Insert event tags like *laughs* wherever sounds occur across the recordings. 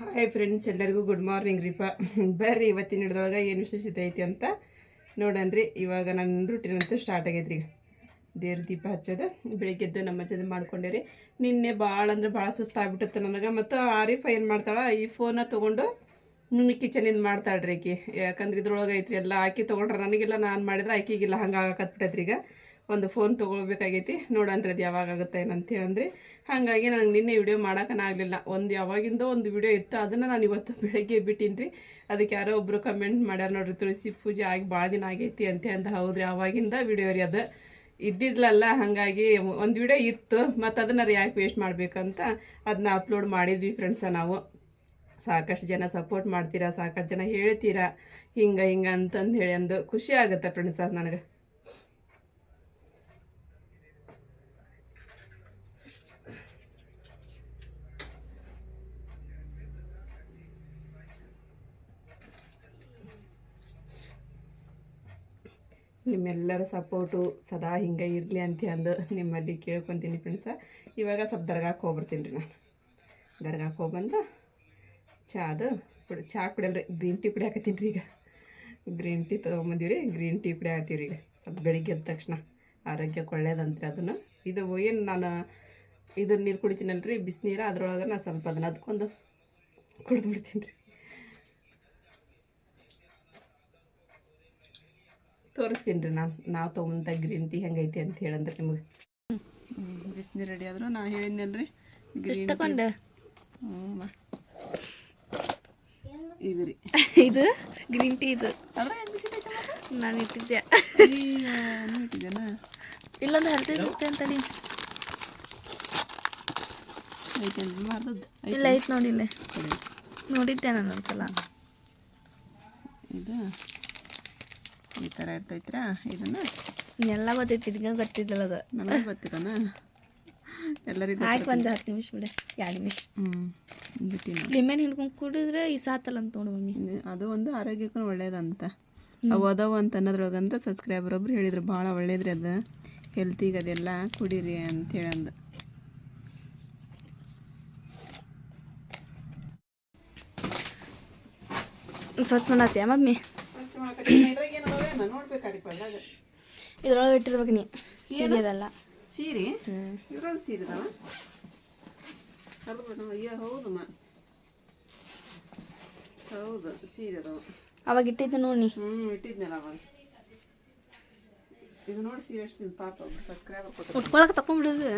Hi friends ಎಲ್ಲರಿಗೂ good morning ರೀಪ. ಬರ್ರಿ, ಇವತ್ತಿನ ಹಿಡ್ದೊಳಗೆ ಏನು ವಿಶೇಷತೆ ಐತಿ ಅಂತ ನೋಡನ್ರಿ. ಇವಾಗ ನನ್ನ ರೂಟೀನ್ ಅಂತೂ ಸ್ಟಾರ್ಟ್ ಆಗೈತ್ರಿ. ಈಗ ದೇವ್ರ ದೀಪ ಹಚ್ಚೋದು, ಬೆಳಿಗ್ಗೆ ಎದ್ದು ನಮ್ಮ ಮಾಡ್ಕೊಂಡೆ ರೀ ನಿನ್ನೆ ಭಾಳ ಅಂದ್ರೆ ಭಾಳ ಸುಸ್ತಾಗ್ಬಿಟ್ಟಿತ್ತು ನನಗೆ. ಮತ್ತು ಆರಿಫ್ ಏನು ಮಾಡ್ತಾಳೆ, ಈ ಫೋನ ತೊಗೊಂಡು ನಿನ್ನ ಕಿಚನಿಂದ ಮಾಡ್ತಾಳ್ರಿ ಆಕಿ. ಯಾಕಂದ್ರೆ ಇದ್ರೊಳಗೆ ಐತ್ರಿ, ಎಲ್ಲ ಆಕಿ ತೊಗೊಂಡ್ರೆ ನನಗೆಲ್ಲ, ನಾನು ಮಾಡಿದ್ರೆ ಆಕಿಗಿಲ್ಲ, ಹಂಗೆ ಆಗಕತ್ಬಿಟ್ಟೈತ್ರಿ ಈಗ. ಒಂದು ಫೋನ್ ತೊಗೊಳ್ಬೇಕಾಗೈತಿ. ನೋಡನ್ರಿ ಅದು ಯಾವಾಗ ಆಗುತ್ತೆ ಏನಂತ ಹೇಳಂದ್ರಿ. ಹಾಗಾಗಿ ನನಗೆ ನಿನ್ನೆ ವಿಡಿಯೋ ಮಾಡೋಕ್ಕನಾಗಲಿಲ್ಲ ಒಂದು ಯಾವಾಗಿಂದ ಒಂದು ವಿಡಿಯೋ ಇತ್ತು. ಅದನ್ನು ನಾನು ಇವತ್ತು ಬೆಳಗ್ಗೆ ಬಿಟ್ಟಿನಿ ರೀ ಅದಕ್ಕೆ ಯಾರೋ ಒಬ್ಬರು ಕಮೆಂಟ್ ಮಾಡ್ಯಾರ ನೋಡ್ರಿ. ತುಳಸಿ ಪೂಜೆ ಆಗಿ ಭಾಳ ದಿನ ಆಗೈತಿ ಅಂತ ಅಂತ ಹೌದ್ರಿ. ಅವಾಗಿಂದ ವಿಡಿಯೋ ರೀ ಅದು. ಇದ್ದಿದ್ಲಲ್ಲ, ಹಾಗಾಗಿ ಒಂದು ವಿಡಿಯೋ ಇತ್ತು. ಮತ್ತು ಅದನ್ನು ಯಾಕೆ ವೇಸ್ಟ್ ಮಾಡಬೇಕಂತ ಅದನ್ನ ಅಪ್ಲೋಡ್ ಮಾಡಿದ್ವಿ ಫ್ರೆಂಡ್ಸ ನಾವು. ಸಾಕಷ್ಟು ಜನ ಸಪೋರ್ಟ್ ಮಾಡ್ತೀರಾ, ಸಾಕಷ್ಟು ಜನ ಹೇಳ್ತೀರಾ, ಹಿಂಗೆ ಹಿಂಗೆ ಅಂತಂದು ಹೇಳಿ ಅಂದು ಖುಷಿ ಆಗುತ್ತೆ ಫ್ರೆಂಡ್ಸ್ ನನಗೆ. ನಿಮ್ಮೆಲ್ಲರ ಸಪೋರ್ಟು ಸದಾ ಹಿಂಗೆ ಇರಲಿ ಅಂತ ಅಂದು ನಿಮ್ಮಲ್ಲಿ ಕೇಳ್ಕೊತೀನಿ ಫ್ರೆಂಡ್ಸ ಇವಾಗ ಸ್ವಲ್ಪ ದರ್ಗಾಕ್ಕೆ ಹೋಗ್ಬಿಡ್ತೀನಿ ರೀ ನಾನು. ದರ್ಗಾಕ್ಕೆ ಹೋಗ್ಬಂದು ಚಾದು ಕುಡಿ ಚಹಾ ಕುಡಿಯಲ್ರಿ. ಗ್ರೀನ್ ಟೀ ಕುಡಿಯಾಕತ್ತೀನಿ ರೀ ಈಗ. ಗ್ರೀನ್ ಟೀ ತೊಗೊಂಬಂದೀವಿ ರೀ ಗ್ರೀನ್ ಟೀ ಕುಡಿಯಾಕತ್ತೀವಿ ಈಗ. ಸ್ವಲ್ಪ ಬೆಳಿಗ್ಗೆ ಎದ್ದ ತಕ್ಷಣ. ಆರೋಗ್ಯಕ್ಕೆ ಒಳ್ಳೇದಂತ್ರಿ ಅದನ್ನು. ಇದು ಏನು ನಾನು ಇದು ನೀರು ಕುಡಿತೀನಲ್ರಿ ಬಿಸಿನೀರು ಅದ್ರೊಳಗೆ ನಾನು ಸ್ವಲ್ಪ ಅದನ್ನ ಅದ್ಕೊಂಡು ಕುಡಿದ್ಬಿಡ್ತೀನಿ ರೀ. ತೋರಿಸ್ತೀನಿ ರೀ ನಾನು ನಾವು ತೊಗೊಂಡ ಗ್ರೀನ್ ಟೀ ಹೆಂಗೈತಿ ಅಂತ ಹೇಳಂದ್ರೆ ನಿಮಗೆ. ಬಿಸಿನೀರು ರೆಡಿ ಆದ್ರು ನಾ ಹೇಳಿದ್ನಲ್ರಿ. ಗ್ರೀನ್ ತಕೊಂಡ ಇದು ರೀ. ಇದು? ಗ್ರೀನ್ ಟೀ ಇದು. ಅದ್ರ ಬಿಸಿ ನಾನು ಇಟ್ಟಿದ್ದೆ. ನೀ ಇಟ್ಟಿದ್ದೇನಾ? ಇಲ್ಲೊಂದು ಹರಿದ ಇರುತ್ತೆ ನೀ ಐತೆ ಮಾರ್ದದ್ದು. ಇಲ್ಲ ಐತೆ ನೋಡಿ ಇಲ್ಲೇ. ನೋಡಿದ್ದೆ ನಾನು ಒಂದ್ಸಲ. ಇದು ಈ ಥರ ಇರ್ತೈತ್ರ ಇದನ್ನು ಎಲ್ಲ ಗೊತ್ತೈತಿ ಇದಕ್ಕೆ ಗೊತ್ತಿದ್ದಲ್ಲ ಅದು. ನನಗೆ ಗೊತ್ತಿರೋಣ ಎಲ್ಲರಿಗೂ ಆಯ್ತು ಒಂದು ಹತ್ತು ನಿಮಿಷ ಬಿಡ ಎರಡು ನಿಮಿಷ. ಹ್ಞೂ ಬಿಟ್ಟಿನ? ಲಿಮೆನ್ ಹಿಡ್ಕೊಂಡು ಕುಡಿದ್ರೆ ಈ ಸಾತಲ್ಲ ಅಂತ ನೋಡು ಮಮ್ಮಿ. ಅದು ಒಂದು ಆರೋಗ್ಯಕ್ಕೂ ಒಳ್ಳೇದಂತ. ಅವು ಅದಾವು ಅಂತ ಅನ್ನೋದ್ರೊಳಗೆ ಅಂದ್ರೆ ಸಬ್ಸ್ಕ್ರೈಬರ್ ಒಬ್ರು ಹೇಳಿದ್ರು ಭಾಳ ಒಳ್ಳೇದ್ರಿ ಅದು. ಹೆಲ್ತಿಗೆ ಅದೆಲ್ಲ ಕುಡೀರಿ ಅಂತ ಹೇಳಂದು. ಸ್ವಚ್ಛ ಮಾಡತ್ತೆ ಮಮ್ಮಿ? ಇದ್ರೊಳಗೆ ಇಟ್ಟಿರ್ಬೇಕು ನೀ. ಸೀರೆ ಅದಲ್ಲ ಸೀರೆ? ಇದ್ರೊಳಗೆ ಸೀರೆ ಅದಾವ ಅಯ್ಯೋ? ಹೌದಮ್ಮ ಹೌದು ಸೀರೆ ಅದಾವ ಅವಾಗ ಇಟ್ಟಿದ್ದೆ ನೋಡಿ ಹ್ಞೂ ಇಟ್ಟಿದ್ನಲ್ಲ ಅವಾಗ. ಇದು ನೋಡಿ ಸೀರೆ ಎಷ್ಟು ಪಾಪ ಸಬ್ಸ್ಕ್ರೈಬರ್ ಕೊಟ್ಟು ಉಟ್ಕೊಳಕ್ಕೆ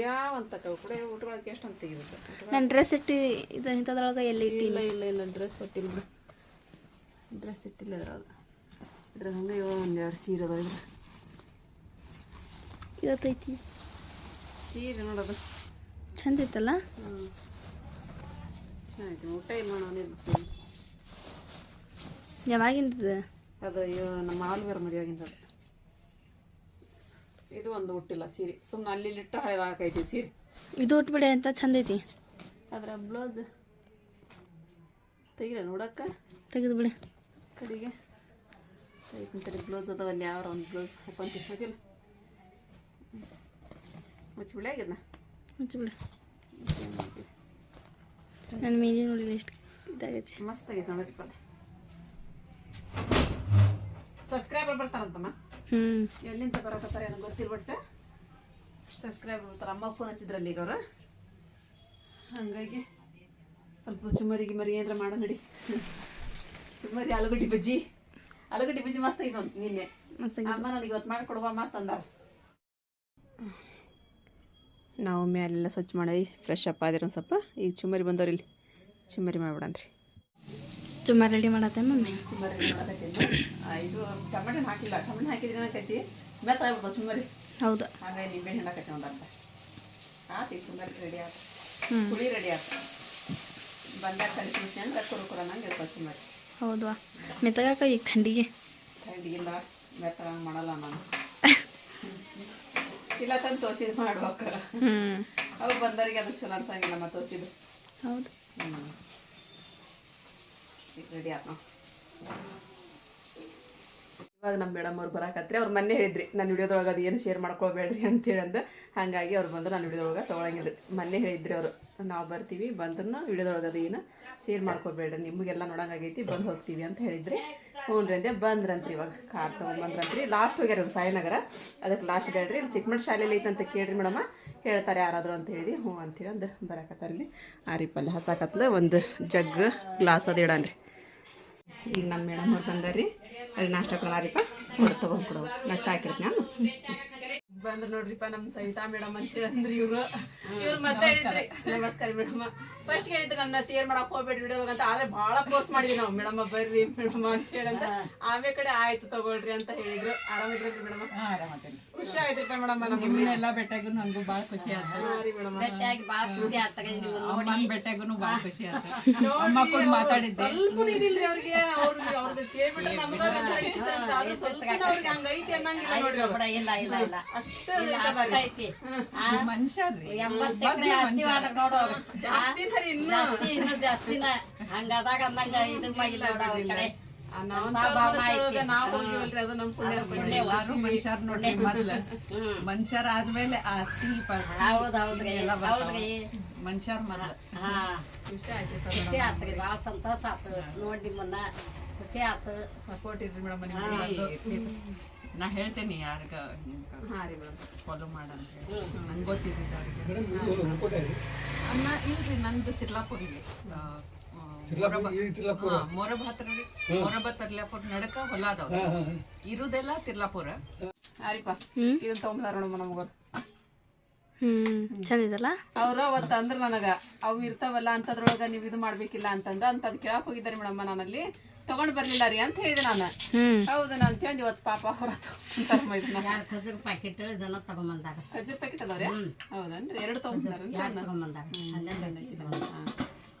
ಯಾವ ಅಂತ ಕೂಡ ಉಟ್ಕೊಳಕ್ಕೆ ಎಷ್ಟು ಅಂತ ತೆಗಿಬೇಕು ನನ್ನ ಡ್ರೆಸ್ ಇಟ್ಟು ಇದು ಇಂಥದ್ರೊಳಗೆ ಎಲ್ಲಿ ಇಟ್ಟಿ ಇಲ್ಲ ಇಲ್ಲ ಇಲ್ಲ ಡ್ರೆಸ್ ಇಟ್ಟಿಲ್ಲ ಡ್ರೆಸ್ ಇಟ್ಟಿಲ್ಲ ಇದ್ರಾಗ ಇದ್ರಾಗ ಹಂಗೆ ಒಂದು ಎರಡು ಸೀರೆ ಅದಾವ ಇದ್ರ ಇವತ್ತೈತಿ ಸೀರೆ ನೋಡೋದು ಚಂದ ಇತ್ತಲ್ಲ ಹ್ಞೂ ಚೆನ್ನಾಗಿತ್ತು ಊಟ ಇಲ್ಲ ಮಾಡೋಣ ಸೀರೆ ಯಾವಾಗಿಂದ ಅದು ನಮ್ಮ ಆಲ್ವೇರ್ ಮದುವೆಯಾಗಿಂದ ಅದು ಇದು ಒಂದು ಹುಟ್ಟಿಲ್ಲ ಸೀರೆ ಸುಮ್ಮನೆ ಅಲ್ಲಿ ಇಟ್ಟು ಹಳೆದಾಗೈತಿ ಸೀರೆ ಇದು ಉಟ್ಬಿಡೆ ಅಂತ ಚಂದ ಐತಿ ಅದರ ಬ್ಲೌಸ್ ತೆಗಿಲ್ಲ ನೋಡಕ್ಕ ತೆಗೆದು ಬಿಡಿ ಕಡೆಗೆ ಸೈಕಂತರಿ ಬ್ಲೌಸ್ ಅದಾವ ಅಲ್ಲಿ ಯಾವ್ರ ಒಂದು ಬ್ಲೌಸ್ ಹಾಕೊಂತೀವಿ ಹೋಗಿಲ್ಲ. ಮುಚ್ಚಿಬಿಳೆ ಆಗಿದ್ನ ಮುಚ್ಚಿಬಿಡಿ ನನ್ನ ಮೀದಿ ನೋಡಿ ಎಷ್ಟು ಇದಾಗೈತಿ. ಮಸ್ತ್ ಆಗೈತೆ ನೋಡ್ರಿಪ್ಪ ಸಬ್ಸ್ಕ್ರೈಬರ್ ಬರ್ತಾರಂತಮ್ಮ? ಹ್ಞೂ ಎಲ್ಲಿಂದ ಬರಕತ್ತಾರೆ ಏನೋ ಗೊತ್ತಿರ್ಬಿಟ್ಟು ಬಟ್ ಸಬ್ಸ್ಕ್ರೈಬರ್ ಬರ್ತಾರೆ ಅಮ್ಮ ಫೋನ್ ಹಚ್ಚಿದ್ರಲ್ಲಿ ಈಗ ಅವರು. ಹಾಗಾಗಿ ಸ್ವಲ್ಪ ಚುಮ್ಮರಿಗೆ ಮರಿ ಏನಾರ ಮಾಡೋ ನಡಿ. ಚುಮ್ಮರಿ ಆಲೂಗಡ್ಡೆ ಬಜ್ಜಿ. ಆಲೂಗಡ್ಡಿ ಬೀಜ ಮಸ್ತ್ ಇದು ನಿನ್ನೆ. ಮಸ್ತ್ ಅಮ್ಮ ನನಗೆ ಇವತ್ತು ಮಾಡಿಕೊಡುವ ಮಾತಂದಾರ ನಾವು ಮ್ಯಾಲೆಲ್ಲ ಸ್ವಚ್ಛ ಮಾಡಿ ಫ್ರೆಶ್ ಅಪ್ ಆದಿರ ಒಂದು ಸ್ವಲ್ಪ. ಈಗ ಚುಮ್ಮರಿ ಬಂದವ್ರು ಇಲ್ಲಿ. ಚುಮ್ಮರಿ ಮಾಡ್ಬಿಡನ್ರಿ ಚುಮ್ಮರಿ ರೆಡಿ ಮಾಡತ್ತೆ ಮಮ್ಮಿ? ಚುಮ್ಮರಿ ಇದು ಟೊಮೆಟೊ ಹಾಕಿಲ್ಲ. ಟೊಮೆಟೊ ಹಾಕಿದ್ರೆ ಏನಾಕೈತಿ ಮೆತ್ತಾಗ್ಬಿಡ್ತಾವ ಚುಮ್ಮರಿ. ಹೌದು. ಹಾಗಾಗಿ ನಿಂಬೆ ಹಣ್ಣು ಕತ್ತೆ ಒಂದು ಅರ್ಧ ಆತು ಈಗ ಚುಮ್ಮರಿ ರೆಡಿ ಆಯ್ತು ಹ್ಞೂ ಹುಳಿ ರೆಡಿ ಆಯ್ತು ಬಂದಾಗ ಕಲಿಸಿ ಅಂದ್ರೆ ಕುರು ಕುರ ನಂಗೆ ಇರ್ತಾವೆ ಚುಮ್ಮರಿ. ಹೌದು ಮೆತ್ತಗಾಕ ಈಗ ಥಂಡಿಗೆ. ಥಂಡಿಗಿಲ್ಲ ಮೆತ್ತಗ ಮಾಡಲ್ಲ ನಾನು. ಇಲ್ಲ ತಂದು ತೋಸಿದ್ ಮಾಡ್ಬೇಕ ಹ್ಞೂ ಅವು ಬಂದವರಿಗೆ ಅದು ಚಲೋ ಅನ್ಸಂಗಿಲ್ಲ ಮತ್ತೆ ತೋಸಿದ್ದು ಹೌದು. ಹ್ಞೂ ಈಗ ರೆಡಿ ನಾವು ಇವಾಗ ನಮ್ಮ ಮೇಡಮ್ ಅವ್ರು ಬರಾಕತ್ರಿ, ಅವ್ರು ಮೊನ್ನೆ ಹೇಳಿದ್ರಿ ನನ್ನ ವಿಡಿಯೋದೊಳಗೆ ಅದು ಏನು ಶೇರ್ ಮಾಡ್ಕೊಳ್ಬೇಡ್ರಿ ಅಂತೇಳಿ ಅಂದ. ಹಾಗಾಗಿ ಅವ್ರು ಬಂದು ನಾನು ವಿಡಿಯೋದೊಳಗೆ ತೊಗೊಳಂಗಿಲ್ಲ. ಮೊನ್ನೆ ಹೇಳಿದ್ರಿ ಅವರು, ನಾವು ಬರ್ತೀವಿ ಬಂದ್ರೂ ವಿಡಿಯೋದೊಳಗೆ ಅದು ಏನು ಶೇರ್ ಮಾಡ್ಕೊಬೇಡ್ರಿ, ನಿಮಗೆಲ್ಲ ನೋಡೋಂಗಾಗೈತಿ, ಬಂದು ಹೋಗ್ತೀವಿ ಅಂತ ಹೇಳಿದ್ರಿ. ಹ್ಞೂ ರೀ ಅಂದೆ, ಬಂದ್ರಂತ್ರಿ ಇವಾಗ, ಕಾರ್ ತೊಗೊಂಬಂದ್ರಂತ್ರಿ. ಲಾಸ್ಟ್ ಹೋಗ್ಯಾರ ಇವ್ರು ಸಾಯಿನಗರ ಅದಕ್ಕೆ ಲಾಸ್ಟ್ ಬೇಡ್ರಿ, ಇಲ್ಲಿ ಚಿಕ್ಕಮಟ್ಟ ಶಾಲೆಯಲ್ಲಿ ಐತಂತ ಕೇಳ್ರಿ ಮೇಡಮ್ಮ ಹೇಳ್ತಾರೆ ಯಾರಾದರೂ ಅಂತ ಹೇಳಿ, ಹ್ಞೂ ಅಂತೇಳಿ ಒಂದು ಆರಿ ಪಲ್ಯ ಹಸಾಕತ್ಲ, ಒಂದು ಜಗ್ ಗ್ಲಾಸ್ ಅದು ಇಡನ್ರಿ. ಈಗ ನಮ್ಮ ಮೇಡಮ್ ಅವ್ರು ಬಂದಾರ್ರಿ. अरू नास्ता प्रणालीका ಕೊಡು ತಗೊಂಡು ಕೊಡು ನಾ ಚಾಯ್ ಕೇಳ್ತೀನಿ ಬಂದ್ರು ನೋಡ್ರಿಪ್ಪ ನಮ್ ಸವಿತಾ ಮೇಡಮ್ ಅಂತ ಹೇಳಂದ್ರಿ ಇವ್ರು. ಇವ್ರು ಮತ್ತೆ ಹೇಳಿದ್ರಿ. ನಮಸ್ಕಾರ ಮೇಡಮ್. ಫಸ್ಟ್ ಹೇಳಿದ್ರು ನನ್ನ ಶೇರ್ ಮಾಡಕ್ ಹೋಗ್ಬೇಡಿ ವಿಡಿಯೋ ಅಂತ ಆದ್ರೆ ಬಹಳ ಪೋಸ್ಟ್ ಮಾಡಿದ್ವಿ ನಾವು. ಮೇಡಮ್ ಬರ್ರಿ ಮೇಡಮ್ ಅಂತ ಹೇಳಂತ. ಆಮೇಲೆ ಕಡೆ ಆಯ್ತು ತಗೊಳ್ರಿ ಅಂತ ಹೇಳಿದ್ರು. ಆರಾಮಿದ್ರಿ ಮೇಡಮ್? ಖುಷಿ ಆಯ್ತಪ್ಪ ಮೇಡಮ್ ನಮ್ಗೆ. ಎಲ್ಲ ಬೆಟ್ಟಾಗೂ ನಂಗೂ ಬಹಳ ಖುಷಿ ಆಯ್ತು. ಬೆಟ್ಟಾಗೂ ಬಹಳ ಖುಷಿ ಆಯ್ತು ಅಮ್ಮ ಕೂಡ ಮಾತಾಡಿದ್ದೆ. ಸ್ವಲ್ಪ ಇದಿಲ್ರಿ ಅವ್ರಿಗೆ. ಅವ್ರಿಗೆ ಅವ್ರದ್ದು ಕೇಳ್ಬಿಟ್ರೆ ನಮ್ಗೆ ಒಂಥರ ಇಲ್ಲ ಇಲ್ಲ ಇಲ್ಲ. ಅಷ್ಟೇ ಇದಾರೆ. ಐತಿ. ಮನುಷ್ಯರ್ರಿ ಎಂಬತ್ತು ಎಕರೆ ಆಸ್ತಿ ನೋಡೋರು ಜಾಸ್ತಿ ಇನ್ನು. ಜಾಸ್ತಿನ ಹಂಗದಾಗ ಅಂದಂಗ ಅವ್ರ ಕಡೆ. ಮನುಷ್ಯರ್ ನೋಡಿ ಮೊದ್ಲ? ಮನುಷ್ಯರ ಆದ್ಮೇಲೆ ಆಸ್ತಿ ಹೌದ್ರಿ. ಮನುಷ್ಯರ್ ಮೊದ್ಲ. ಹಾ. ಖುಷಿ ಆಯ್ತು ಸರ್ ಖುಷಿ ಆತ್ರಿ ಭಾಳ ಸಂತೋಷ ಆತು. ನೋಡಿ ನಿಮ್ಮನ್ನ. ಖುಷಿ ಆತು ಸಪೋರ್ಟ್ ಇದ್ರಿ ಮೇಡಮ್ ನಾ ಹೇಳ್ತೇನೆ ಯಾರಿಗ ಹಾ ರೀ ಮೇಡಮ್. ಫಾಲೋ ಮಾಡಂತ ನಂಗೆ ಗೊತ್ತಿದ್ದಿದ್ದು ಅವ್ರಿಗೆ. ಅನ್ನ ಇಲ್ರಿ ನಂದು ತಿರ್ಲಾಪುರ್ ಇಲ್ಲಿ. ಮೊರಬ- ಹಾ, ಮೊರಬ ಹತ್ರ ಮೊರಬ ತಿರ್ಲಾಪುರ್ ನಡಕ ಹೊಲ ಅದಾವ ಇರುದೆಲ್ಲ ತಿರ್ಲಾಪುರ. ಆರಿಪ್ಪ ಇದನ್ನ ತಗೊಂಬಾರ ನೋಡಮ್ಮ ನಮಗೋರು ಹ್ಮ್. ಚಂದಿದಲ್ಲ? ಅವ್ರ ಅವತ್ತು ಅಂದ್ರ ನನಗ ಅವು ಇರ್ತಾವಲ್ಲ ಅಂತದ್ರೊಳಗ ನೀವು ಇದು ಮಾಡ್ಬೇಕಿಲ್ಲ ಅಂತಂದ ಅಂತ ಅದ್ ಕೇಳಕ್ ಹೋಗಿದ್ದಾರೆ ಮೇಡಮ್ಮ ನಾನಲ್ಲಿ. ತಗೊಂಡ್ ಬರ್ಲಿಲ್ಲ ರೀ ಅಂತ ಹೇಳಿದೆ ನಾನು. ಹೌದು ನಾನು ಅಂತೇಳಿ ಇವತ್ತು ಪಾಪ ಅವ್ರ ಎರಡು ಖಜೂರ್ ಪ್ಯಾಕೆಟ್ ಇದೆಲ್ಲ ತಗೊಂಬಂದಾಗ. ಖಜೂರ್ ಪ್ಯಾಕೆಟ್ ಅದಾವ್ರಿ? ಹೌದನ್ರಿ? ಎರಡು ತಗೊಂಬಂದಾರ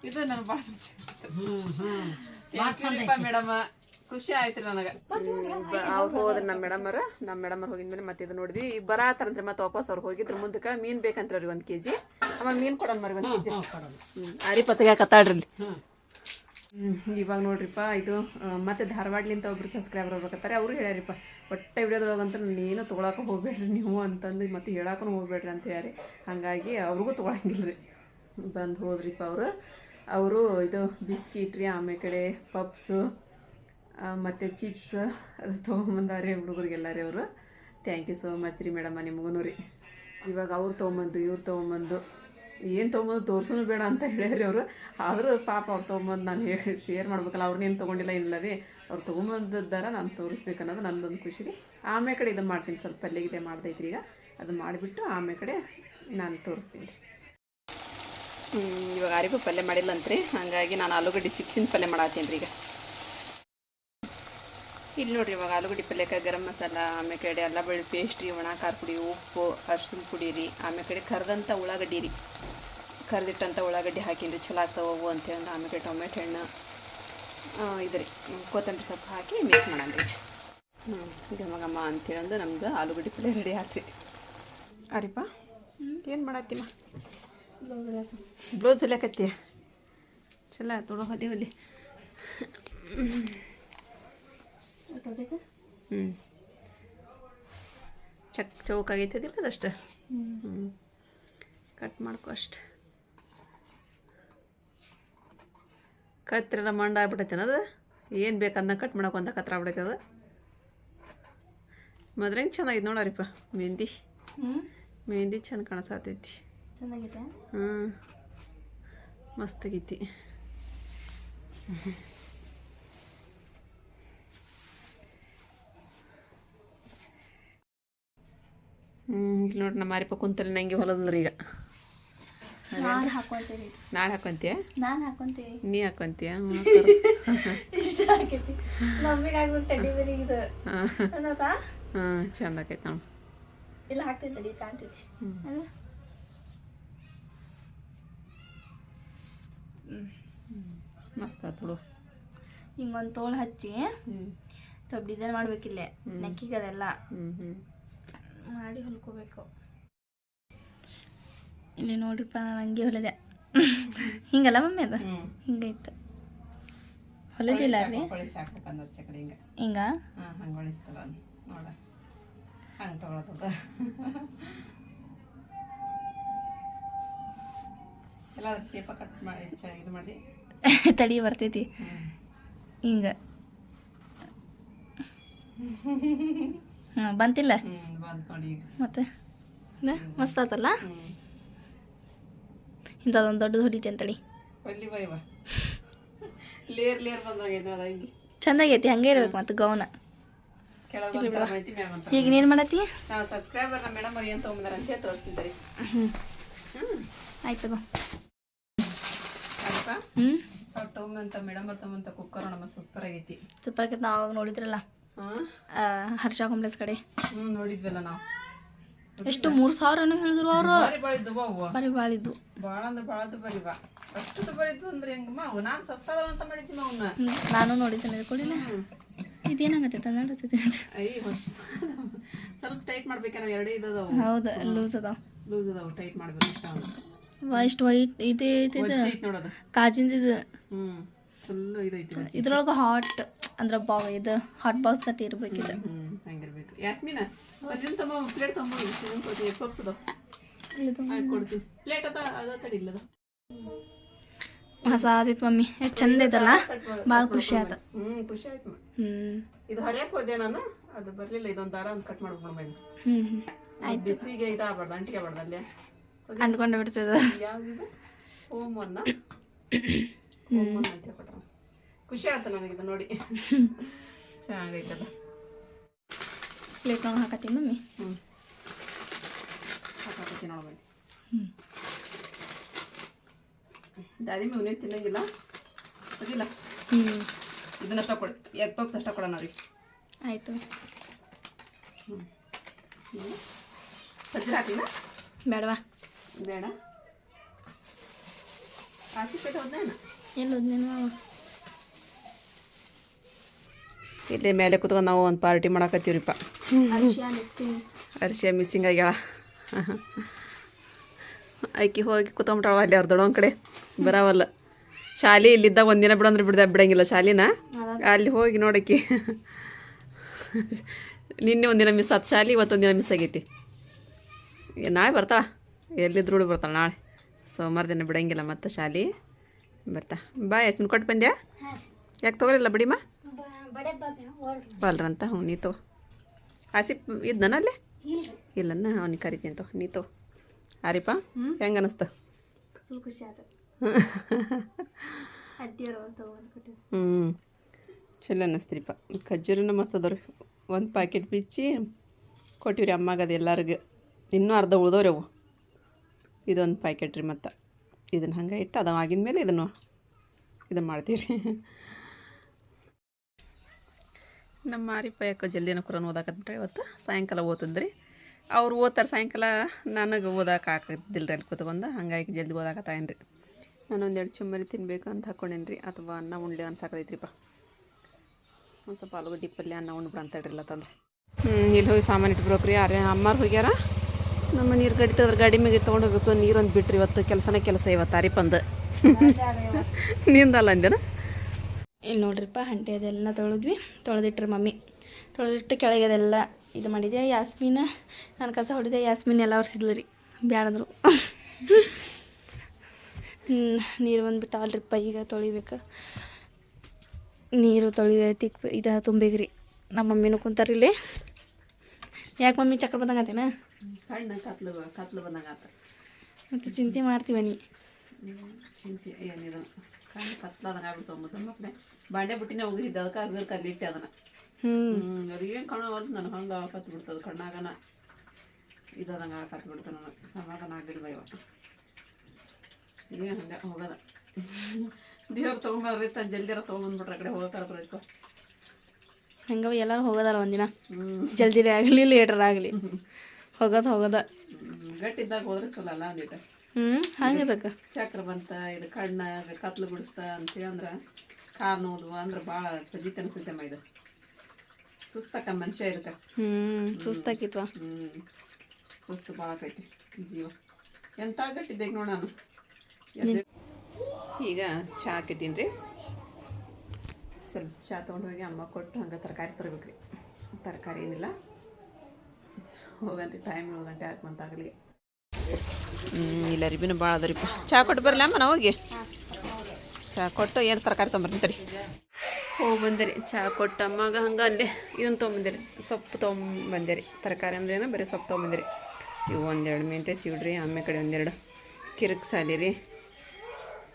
ಇದು ನನ್ ಭಾಳ ಹ್ಮ್ ಹ್ಮ್. ಮೇಡಮ್ ಖುಷಿ ಆಯ್ತ್ರಿ ನನಗ. ಅವ್ರು ಹೋದ್ರ? ನಮ್ಮ ಮೇಡಮರ ನಮ್ಮ ಮೇಡಮರ್ ಹೋಗಿದ್ಮೇಲೆ ಮತ್ತೆ ಇದು ನೋಡಿದ್ವಿ. ಈಗ ಬರಾತಾರಂತ್ರಿ ಮತ್ತೆ ವಾಪಸ್ ಅವ್ರು ಹೋಗಿದ್ರು. ಮುಂದಕ್ಕೆ ಮೀನ್ ಬೇಕಂತ್ರಿ ಅವ್ರಿಗೆ ಒಂದ್ ಕೆಜಿ. ಅಮ್ಮ ಮೀನ್ ಕೊಡೋಣ ಮರಿ ಒಂದ್ ಕೆಜಿ. ಅರಿ ಆರಿ ಪತ್ತಿಗೆ ಕತ್ತಾಡ್ರಿ ಹ್ಮ್ ಇವಾಗ ನೋಡ್ರಿಪ್ಪ ಇದು ಮತ್ತೆ ಧಾರವಾಡ್ಲಿಂತ ಒಬ್ರು ಸಬ್ಸ್ಕ್ರೈಬರ್ ಹೋಗ್ಬೇಕತ್ತಾರೆ ಅವರು ಹೇಳ್ಯಾರಿಪ್ಪ ಒಟ್ಟೆ ವಿಡಿಯೋದೊಳಗಂತ ನೀನು ತೊಗೊಳಕ್ಕೆ ಹೋಗ್ಬೇಡ್ರಿ ನೀವು ಅಂತಂದು ಮತ್ತೆ ಹೇಳಕ್ಕೂ ಹೋಗ್ಬೇಡ್ರಿ ಅಂತ ಹೇಳ್ಯಾರಿ. ಹಾಗಾಗಿ ಅವ್ರಿಗೂ ತೊಗೊಳಂಗಿಲ್ಲ ರೀ ಬಂದು ಹೋದ್ರಿಪ್ಪ ಅವರು. ಅವರು ಇದು ಬಿಸ್ಕಿಟ್ ರೀ ಆಮೇಲೆ ಕಡೆ ಪಪ್ಸು ಮತ್ತು ಚಿಪ್ಸ್ ಅದು ತೊಗೊಂಬಂದಾರೆ ಹುಡುಗರಿಗೆಲ್ಲ ರೀ ಅವರು. ಥ್ಯಾಂಕ್ ಯು ಸೋ ಮಚ್ ರೀ ಮೇಡಮ್ಮ ನಿಮಗೂ ರೀ. ಇವಾಗ ಅವ್ರು ತೊಗೊಂಬಂದು, ಇವ್ರು ತೊಗೊಂಬಂದು. ಏನು ತೊಗೊಂಬಂದು ತೋರ್ಸೋನು ಬೇಡ ಅಂತ ಹೇಳ್ಯಾರಿ ಅವರು. ಆದರೂ ಪಾಪ ಅವ್ರು ತೊಗೊಂಬಂದು ನಾನು ಹೇಳಿ ಶೇರ್ ಮಾಡ್ಬೇಕಲ್ಲ ಅವ್ರನ್ನೇನು ತೊಗೊಂಡಿಲ್ಲ ಇಲ್ಲ ರೀ. ಅವ್ರು ತೊಗೊಂಬಂದಿದ್ದಾರ ನಾನು ತೋರಿಸ್ಬೇಕು ಅನ್ನೋದು ನನ್ನದೊಂದು ಖುಷಿ ರೀ. ಆಮೇಲೆ ಕಡೆ ಇದನ್ನು ಮಾಡ್ತೀನಿ, ಸ್ವಲ್ಪ ಪಲ್ಯ ಗಿಲ್ಯ ಮಾಡ್ದೈತ್ರಿ ಈಗ. ಅದು ಮಾಡಿಬಿಟ್ಟು ಆಮೇಲೆ ಕಡೆ ನಾನು ತೋರಿಸ್ತೀನಿ ರೀ. ಇವಾಗ ಯಾರಿಗೂ ಪಲ್ಯ ಮಾಡಿಲ್ಲ ರೀ ಹಾಗಾಗಿ ನಾನು ಆಲೂಗಡ್ಡೆ ಚಿಪ್ಸಿನ ಪಲ್ಯ ಮಾಡತ್ತೀನಿ ರೀ ಈಗ. ಇಲ್ಲಿ ನೋಡ್ರಿ ಇವಾಗ ಆಲೂಗಡ್ಡೆ ಪಲ್ಯಕ್ಕೆ ಗರಂ ಮಸಾಲ, ಆಮೇಲೆ ಕಡೆ ಎಲ್ಲ ಬೆಳ್ಳಿ ಪೇಸ್ಟ್ ರೀ ಒಣ ಖಾರ ಪುಡಿ, ಉಪ್ಪು, ಅರ್ಶಿನ ಪುಡಿ ರೀ. ಆಮೇಲೆ ಕಡೆ ಕರ್ದಂಥ ಉಳ್ಳಾಗಡ್ಡಿ ರೀ. ಕರ್ದಿಟ್ಟಂಥ ಉಳ್ಳಾಗಡ್ಡಿ ಹಾಕಿನ್ರಿ ಚಲೋ ಆಗ್ತಾವು ಅಂತೇಳಿ ಆಮೇಲೆ ಟೊಮೆಟೊ ಹಣ್ಣು ಇದು ರೀ. ಕೊತ್ತಂಬರಿ ಸೊಪ್ಪು ಹಾಕಿ ಮಿಕ್ಸ್ ಮಾಡೋಣ ರೀ. ಹ್ಞೂ ಘಮ ಅಂತೇಳಂದು ನಮ್ದು ಆಲೂಗಡ್ಡೆ ಪಲ್ಯ ರೆಡಿ ಆತ್ರಿ. ಅರಿಪ್ಪ ಏನು ಮಾಡತ್ತಿಮ್ಮ ಬ್ಲೌಸ್ ಹೊಲಿಯಕತ್ತೀಯ ಚಲೋ ನೋಡು, ಹೊಲಿ ಹೊಲಿ. ಹ್ಞೂ ಚಕ್ ಚೌಕಾಗೈತದಿಲ್ಲ ಅದಷ್ಟು ಹ್ಞೂ ಕಟ್ ಮಾಡ್ಕೊ ಅಷ್ಟೆ. ಕತ್ರೆಲ್ಲ ಮಂಡ ಅದು? ಏನು ಬೇಕಂದ ಕಟ್ ಮಾಡಕೊಂತ ಕತ್ರ ಆಗ್ಬಿಡೈತೆ ಅದು? ಹೆಂಗೆ ಚೆನ್ನಾಗಿದೆ ನೋಡರಿಪ್ಪ ಮೆಹಂದಿ. ಮೆಹಂದಿ ಚೆಂದ ಕಾಣಿಸತೈತಿ. ಚೆನ್ನಾಗಿದೆ ಹ್ಞೂ ಮಸ್ತಾಗೈತಿ ಹ್ಞೂ ಇಲ್ಲಿ ನೋಡಿ ನಮ್ಮ ಮಾರಿಪ್ಪ ಕುಂತಲ್ಲಿ ನಂಗೆ ಹೊಲದಲ್ರಿ ಈಗ. ನಾನು ಹಾಕೊಂತೀನಿ ನಾಳೆ ಹಾಕೊಂತೀಯ ನಾನು ಹಾಕೊಂತೀನಿ ನೀ ಹಾಕೊಂತೀಯ *laughs* ಇಷ್ಟ ಆಕೈತಿ. ಮಮ್ಮಿಗೆ ಆಗ್ಬೇಕು ಟೆಡಿ ಬೇರಿಗೆ ಇದು. ಹಾಂ. ಚಂದ ಆಕೈತೆ ನಾವು ಇಲ್ಲ ಹಾಕ್ತೀನಿ ತಡಿ ಕಾಣ್ತೈತಿ. ಅದು ಮಸ್ತ್ ಆತು ಬಿಡು. ಹಿಂಗೊಂದು ತೋಳು ಹಚ್ಚಿ. ಸ್ವಲ್ಪ ಡಿಸೈನ್ ಮಾಡ್ಬೇಕಿಲ್ಲೇ. ನೆಕ್ಕಿಗೆ ಅದೆಲ್ಲ. ಹ್ಞೂ ಹ್ಞೂ ಮಾಡಿ ಹೊಲ್ಕೋಬೇಕು. ಇಲ್ಲಿ ನೋಡ್ರಿಪ್ಪ ನಾನು ಹಂಗೆ ಹೊಲಿದೆ. ಹಿಂಗಲ್ಲ ಮಮ್ಮಿ ಅದು? ಹಿಂಗೈತೆ. ಹೊಲಿದಿಲ್ಲ ರೀ? ಹಿಂಗೆ. ಹಿಂಗ? ಹಾಂ ಹಂಗೆ ಹೊಳಿಸ್ತಲ್ಲ ನೋಡ. ಹಂಗೆ ತೊಗೊಳತ್ತದ. ಎಲ್ಲಾದ್ರೂ ಸೇಪ ಕಟ್ ಮಾಡಿ ಚ ಇದು ಮಾಡಿ. ತಡಿ ಬರ್ತೈತಿ. ಹಿಂಗ. ಹಾಂ ಬಂತಿಲ್ಲ? ಮತ್ತೆ? ಮಸ್ತ್ ಆತಲ್ಲ ಇಂಥದೊಂದು ಇಂಥದ್ದೊಂದು ದೊಡ್ಡದು ಹೊಡಿತಿ ಅಂತಳಿ. ಚಂದಾಗೈತಿ ಹಂಗೆ. ಇರ್ಬೇಕು ಮತ್ತೆ ಗೌನ. ಈಗ ನೀನು ಮಾಡತ್ತಿ? ನಾವು ಸಬ್ಸ್ಕ್ರೈಬರ್ ನಮ್ಮ ಮೇಡಮ್ ಅವ್ರು ಏನು ತೊಗೊಂಬಂದಾರ ಅಂತ ತೋರಿಸ್ತಿದ್ದಾರೆ ಹ್ಞೂ ಹ್ಞೂ ಆಯ್ತು ಹ್ಞೂ ಅವ್ರು ತೊಗೊಂಬಂತ ಮೇಡಮ್ ತಗೊಂಬಂತ ಕುಕ್ಕರ್ ನಮ್ಮ ಸೂಪರ್ ಆಗೈತಿ. ಸೂಪರ್ ಆಗೈತೆ ನಾವು ಅವಾಗ ನೋಡಿದ್ರಲ್ಲ. ಹರ್ಷ ಕಾಂಪ್ಲೆಕ್ಸ್ ಕಡೆ. ನೋಡಿದ್ವಲ್ಲ ನಾವು. ಎಷ್ಟು ಮೂರ್ ಸಾವಿರ ಹೇಳಿದ್ರು ಅವರು. ಬರಿ ಬಾಳಿದ್ದು ಇದ್ದವು ಭಾಳ ಅಂದ್ರೆ ಬಾಳ ಬರಿ ಬಾ. ಅಷ್ಟು ಬರಿದ್ದು ಅಂದ್ರೆ ಹೆಂಗಮ್ಮ ನಾನು ಸಸ್ತಾದ ಅಂತ ಮಾಡಿದ್ದೀನಿ ಅವನ್ನ ಹ್ಮ್, ನಾನು ನೋಡಿದ್ದೇನೆ ಕೊಡಿನ. ಇದೇನಾಗತ್ತೆ ನಡತೈತೆ ಸ್ವಲ್ಪ ಟೈಟ್ ಮಾಡ್ಬೇಕು ನಾವು ಎರಡೇ ಇದ್ದದವು ಹೌದು ಲೂಸ್ ಅದಾವ. ಲೂಸ್ ಅದಾವು ಟೈಟ್ ಮಾಡ್ಬೇಕು ಇಷ್ಟ ಅವ್ನು ಇಷ್ಟು ವೈಟ್ ಇದೆ ನೋಡೋದು ಕಾಜಿಂದ ಇದು ಹ್ಞೂ ಫುಲ್ಲು ಇದೈತಿ ಇದ್ರೊಳಗೆ ಹಾಟ್ ಅಂದ್ರೆ ಬಾ ಇದು ಹಾಟ್ ಬಾಕ್ಸ್ ಕತಿ ಇರ್ಬೇಕಿದೆ. ಹಂಗಿರ್ಬೇಕು ಯಾಸ್ಮಿನ ಒಂದಿನ ತಮ್ಮ ಪ್ಲೇಟ್ ತಮ್ಮ ಕೊಡ್ತೀನಿ ಪಪ್ಸ್ ಅದಾವ. ಆಯ್ತು ಕೊಡ್ತೀನಿ. ಪ್ಲೇಟ್ ಅದ ಅದ ತಡಿಲ್ಲದ ಹೊಸ ಆದಿತ್ತು ಮಮ್ಮಿ ಎಷ್ಟು ಚಂದ ಐತಲ್ಲ ಭಾಳ ಖುಷಿ ಆಯ್ತು ಹ್ಞೂ ಖುಷಿ ಆಯ್ತು ಹ್ಞೂ ಇದು ಹರಿಯಕ್ಕೆ ಹೋದೆ ನಾನು ಅದು ಬರಲಿಲ್ಲ ಇದೊಂದು ದಾರ ಅಂತ ಕಟ್ ಮಾಡ್ಕೊಂಡು ಬಂದು ಹ್ಞೂ ಹ್ಞೂ ಬಿಸಿಗೆ ಇದಾಗಬಾರ್ದು ಅಂಟಿಗೆ ಆಗ್ಬಾರ್ದು ಅಲ್ಲೇ. ಅಂದ್ಕೊಂಡು ಬಿಡ್ತದ ಯಾವ್ದಿದು? ಓಮ್ ಓಮನ್ನ ಅಂತ ಕೊಟ್ರ ಖುಷಿ ಆಯ್ತು ಇದು ನೋಡಿ. ಚೆನ್ನಾಗೈತಲ್ಲ. ಪ್ಲೇಟ್ ಒಳಗೆ ಹಾಕತ್ತೀನಿ ಮಮ್ಮಿ ಹ್ಞೂ ಹಾಕಿ ನೋಡಿ ಬನ್ನಿ. ಹ್ಞೂ ದಾದಿಮೆ ಅವನೇನು ತಿನ್ನಂಗಿಲ್ಲ? ಅದಿಲ್ಲ ಹ್ಞೂ ಇದನ್ನ ಕೊಡು ಎಗ್ ಪಪ್ಸ್ ಅಷ್ಟ ಕೊಡೋಣ ಅವ್ರಿಗೆ. ಆಯಿತು. ಸಜ್ಜರ ಹಾಕಿಲ್ಲ? ಬೇಡವಾ? ಬೇಡ. ಕಾಸಿಪೇಟೆ ಹೋದ್ನೇನ ಎಲ್ಲಿ ನೀನು ಇಲ್ಲೇ ಮೇಲೆ ಕುತ್ಕೊಂಡು ನಾವು ಒಂದು ಪಾರ್ಟಿ ಮಾಡಾಕತ್ತೀವ್ರಿಪ್ಪ. ಅರ್ಶಿಯ ಮಿಸ್ಸಿಂಗ್ ಆಗ್ಯಾಳ. ಆಕಿ ಹೋಗಿ ಕುತ್ಕೊಂಬಿಟ್ಟಾಳ ಅಲ್ಲಿ ಅರ್ಧ ದೊಡ್ಡವನ ಕಡೆ. ಬರಾವಲ್ಲ. ಶಾಲಿ ಇಲ್ಲಿದ್ದಾಗ ಒಂದಿನ ಬಿಡಂದ್ರೆ ಬಿಡ್ದ, ಬಿಡಂಗಿಲ್ಲ ಶಾಲಿನ. ಅಲ್ಲಿ ಹೋಗಿ ನೋಡಕ್ಕಿ ನಿನ್ನೆ ಒಂದಿನ ಮಿಸ್ ಆತು. ಶಾಲೆ ಇವತ್ತೊಂದಿನ ಮಿಸ್ ಆಗೈತಿ. ನಾಳೆ ಬರ್ತಾಳ? ಎಲ್ಲಿದ್ರು ಬರ್ತಾಳೆ ನಾಳೆ. ಸೋಮವಾರ ದಿನ ಬಿಡಂಗಿಲ್ಲ ಮತ್ತೆ ಶಾಲಿ. ಬರ್ತಾ. ಬಾ ಎಸ್ಮಿನ್ ಕೊಟ್ಟು ಬಂದ್ಯಾ? ಯಾಕೆ ತೊಗೊಲಿಲ್ಲ ಬಿಡಿಮ್ಮ ಬಲ್ರಂತ ಹ್ಞೂ ನೀತೋ ಹಸಿ ಆಸಿಫ್ ಇದ್ದನ ಅಲ್ಲೇ ಇಲ್ಲನ್ನ ಅವ್ನಿಗೆ ಕರಿತೀನಿ ತೋ ನೀತೋ ಆರಿಪ ಹೆಂಗೆ ಅನಿಸ್ತ? ಹ್ಞೂ ಚಲೋ ಅನ್ನಿಸ್ತ್ರಿಪ್ಪ ಖಜ್ಜೂರಿನ ಮಸ್ತ್ ಅದಾವ್ರಿ. ಒಂದು ಪ್ಯಾಕೆಟ್ ಬಿಚ್ಚಿ ಕೊಟ್ಟಿವ್ರಿ ಅಮ್ಮಾಗ ಅದು ಎಲ್ಲರಿಗೂ. ಇನ್ನೂ ಅರ್ಧ ಉಳ್ದವ್ರಿ ಅವು. ಇದೊಂದು ಪ್ಯಾಕೆಟ್ ರೀ ಮತ್ತು. ಇದನ್ನು ಹಂಗೆ ಇಟ್ಟು ಅದು ಆಗಿದ ಮೇಲೆ ಇದನ್ನು ಇದನ್ನು ಮಾಡ್ತೀವಿ ರೀ *laughs* ನಮ್ಮ ಜಲ್ದಿ ಜಲ್ದಿನ ಕುರಾನ್ ಓದಾಕತ್ಬಿಟ್ರೆ ಇವತ್ತು ಸಾಯಂಕಾಲ ಓದಿದ್ರಿ ಅವ್ರು ಓದ್ತಾರೆ ಸಾಯಂಕಾಲ, ನನಗೆ ಓದಕ್ಕೆ ಹಾಕದಿಲ್ಲ ರೀ ಅಲ್ಲಿ ಕೂತ್ಕೊಂಡು, ಹಂಗಾಗಿ ಜಲ್ದಿ ಓದಾಕತ್ತಾಯನ್ರಿ ನಾನು ಒಂದೆರಡು ಚುಮ್ಮರಿ ತಿನ್ಬೇಕು ಅಂತ ಹಾಕ್ಕೊಂಡೇನಿ ರೀ ಅಥವಾ ಅನ್ನ ಉಂಡ್ಲಿ ಅನ್ಸಾಕತೈತ್ರಿಪ್ಪ ಒಂದು ಸ್ವಲ್ಪ ಆಲೂಗಡ್ಡಿ ಪಲ್ಯ ಅನ್ನ ಉಂಡ್ಬಿಡ ಅಂತ ಹೇಳ್ರಿಲ್ಲ ತಂದ್ರೆ ಹ್ಞೂ ಇಲ್ಲಿ ಹೋಗಿ ಸಾಮಾನು ಇಟ್ಬಿಡ್ಬೇಕ್ರಿ ಯಾರೇ ಅಮ್ಮಾರು ಹೋಗ್ಯಾರ, ನಮ್ಮ ನೀರು ಗಾಡಿ ತದ್ರ ಗಾಡಿ ಮೇಲೆ ತೊಗೊಂಡು ಹೋಗ್ಬೇಕು. ನೀರೊಂದು ಬಿಟ್ರಿ ಇವತ್ತು, ಕೆಲಸನೇ ಕೆಲಸ ಇವತ್ತು ಅರಿಪಂದು ನಿಂದಲ್ಲ ಅಂದೇನ ಇಲ್ಲಿ ನೋಡ್ರಿಪ್ಪ ಹಂಟೆ ಅದೆಲ್ಲ ತೊಳೆದ್ವಿ. ತೊಳೆದಿಟ್ರಿ ಮಮ್ಮಿ. ತೊಳೆದಿಟ್ಟು ಕೆಳಗೆ ಅದೆಲ್ಲ ಇದು ಮಾಡಿದೆ ಯಾಸ್ಮಿನ? ನಾನು ಕಸ ಹೊಡೆದೆ ಯಾಸ್ಮಿನ್ ಎಲ್ಲ ಒರೆಸಿದ್ಲು ರೀ. ಬ್ಯಾಡಂದ್ರು. ನೀರು ಬಂದುಬಿಟ್ಟು ಅಲ್ರಿಪ್ಪ ಈಗ ತೊಳಿಬೇಕು. ನೀರು ತೊಳಿ ತಿಕ್ ಇದು ತುಂಬಿಗ್ರಿ ನಮ್ಮ ಮಮ್ಮಿನೂ ಕುಂತಾರ ಇಲ್ಲಿ. ಯಾಕೆ ಮಮ್ಮಿ ಚಕ್ರ ಬಂದಂಗೆ ಆತೇನಾ? ಕತ್ಲು ಕತ್ಲು ಬಂದಂಗೆ ಆತ. ಮತ್ತು ಚಿಂತೆ ಮಾಡ್ತೀವಿ ನೀ? ಚಿಂತೆ ಏನಿದು ಕಣ್ಣು ಕತ್ಲಾದಂಗೆ ಆಗ್ಬಿಡ್ತು ಮತ್ತೆ ಬಾಂಡೆ ಬುಟ್ಟಿನ ಹೋಗಿದ್ದೆ ಅದಕ್ಕೆ ಅದ್ರ ಕಲ್ಲಿಟ್ಟೆ ಅದನ್ನ. ಹ್ಞೂ ಅದು ಏನು ಕಾಣವಲ್ದು ನನಗೆ ಹಂಗೆ ಕತ್ ಬಿಡ್ತದೆ ಕಣ್ಣಾಗನ. ಇದಾದಂಗೆ ಕತ್ ಬಿಡ್ತದೆ ನಾನು ಸಮಾಧಾನ ಆಗಿಲ್ಲ ಬೈವ ಏನು ಹಂಗೆ ಹೋಗೋದ. ದೇವ್ರು ತೊಗೊಂಬರ್ರಿ ತನ್ನ ಜಲ್ದಿರ ತೊಗೊಂಬಂದ್ಬಿಟ್ರೆ ಆ ಕಡೆ ಹೋಗೋಕಾರ ಬರೈತು ಹಂಗವ ಎಲ್ಲರೂ ಹೋಗೋದಲ್ಲ ಒಂದಿನ. ಹ್ಞೂ ಜಲ್ದಿರೇ ಆಗಲಿ ಲೇಟರ್ ಆಗಲಿ. ಹೋಗೋದು ಹೋಗೋದ. ಗಟ್ಟಿದ್ದಾಗ ಹೋದ್ರೆ ಚಲೋ ಅಲ್ಲ ಒಂದಿಟ್ಟು ಹಂಗದಕ್ಕೆ ಚಕ್ರ ಬಂತ ಇದು ಕಣ್ಣಾಗ ಕತ್ಲು ಬಿಡಿಸ್ತ ಅಂತೇಳಿ ಅಂದ್ರೆ ಕಾಲು ನೋದು ಅಂದ್ರ ಭಾಳ ಫಜಿತ್ ಅನಿಸುತ್ತಮ್ಮ ಇದು. ಸುಸ್ತಕ್ಕ ಮನುಷ್ಯ ಇದಕ್ಕ ಸುಸ್ತಾಕಿತ್ವ. ಹ್ಞೂ ಸುಸ್ತು ಭಾಳ ಆಕೈತಿ ಜೀವ. ಎಂಥ ಕಟ್ಟಿದ್ದೆ ನೋಡ ನಾನು? ಈಗ ಚಾ ಹಾಕಿಟ್ಟೀನಿ ರೀ ಸ್ವಲ್ಪ ಚಾ ತೊಗೊಂಡು ಹೋಗಿ ಅಮ್ಮ ಕೊಟ್ಟು ಹಂಗೆ ತರಕಾರಿ ತರಬೇಕ್ರಿ. ತರಕಾರಿ ಏನಿಲ್ಲ. ಹೋಗನ್ರಿ ಟೈಮ್ ಏಳು ಗಂಟೆ ಆಗಿ ಇಲ್ಲ ರಿಬಿನ ಭಾಳ ಅದರಿಪ್ಪ ಚಹಾ ಕೊಟ್ಟು ಬರಲ್ಲ ಅಮ್ಮ ನಾವು ಹೋಗಿ? ಚಹಾ ಕೊಟ್ಟು ಏನು ತರಕಾರಿ ತೊಗೊಂಬರ್ತೀನಿ ಹೋಗಿ ಬಂದಿರಿ. ಚಹಾ ಕೊಟ್ಟು ಅಮ್ಮಾಗ ಹಂಗೆ ಅಲ್ಲಿ ಇದನ್ನು ತೊಗೊಂಬಂದಿರಿ. ಸೊಪ್ಪು ತೊಗೊಂಬಂದಿರಿ. ತರಕಾರಿ ಅಂದ್ರೇನು ಬರೀ ಸೊಪ್ಪು ತೊಗೊಂಬಂದಿರಿ. ಇವು ಒಂದೆರಡು ಮೆಂತೆ ಸೀಡ್ರಿ ಆಮೇಲೆ ಕಡೆ ಒಂದೆರಡು ಕಿರುಕ್ ಸಾಲಿರಿ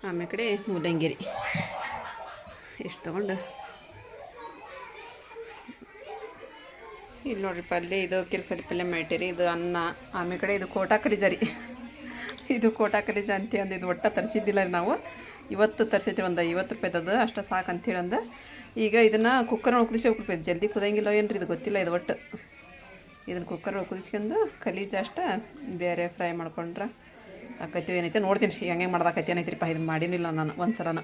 ಆಮೇಲೆ ಕಡೆ ಮೂಲಂಗಿರಿ. ಇಷ್ಟು ತೊಗೊಂಡು? ಇಲ್ಲಿ ನೋಡ್ರಿ ಪಲ್ಯ, ಇದು ಕಿರಿಕ್ ಪಲ್ಯ ಮಾಡಿರಿ ಇದು ಅನ್ನ, ಆಮೇಲೆ ಕಡೆ ಇದು ಕೋಟಾ ಕಲಿಜರಿ ಇದು ಕೋಟಾ ಕಲಿಜ ಅಂತ ಅಂದು ಇದು ಒಟ್ಟ ತರಿಸಿದ್ದಿಲ್ಲ ರೀ ನಾವು. ಇವತ್ತು ತರಿಸಿದ್ರಿ ಒಂದು ಐವತ್ತು ರೂಪಾಯ್ದದು ಅಷ್ಟು ಸಾಕು ಅಂತೇಳಿ ಅಂದ. ಈಗ ಇದನ್ನು ಕುಕ್ಕರ್ ಕುದಿಸಿ ಹೋಗ್ಬಿಡ್ಬೇಕು ಜಲ್ದಿ ಕುದಂಗಿಲ್ಲ ಏನ್ರಿ ಇದು ಗೊತ್ತಿಲ್ಲ ಇದು ಒಟ್ಟು. ಇದನ್ನು ಕುಕ್ಕರ್ ಕುದಿಸ್ಕೊಂಡು ಕಲೀಜ ಅಷ್ಟ ಬೇರೆ ಫ್ರೈ ಮಾಡ್ಕೊಂಡ್ರೆ ಆಕೈತಿ ಏನೈತೆ ನೋಡ್ತೀನಿ. ರೀ ಹೆಂಗೆ ಮಾಡ್ದಾಕೈತಿ ಏನೈತ್ರಿಪ್ಪ ಇದು ಮಾಡಿನಿಲ್ಲ ನಾನು ಒಂದು ಸಲನ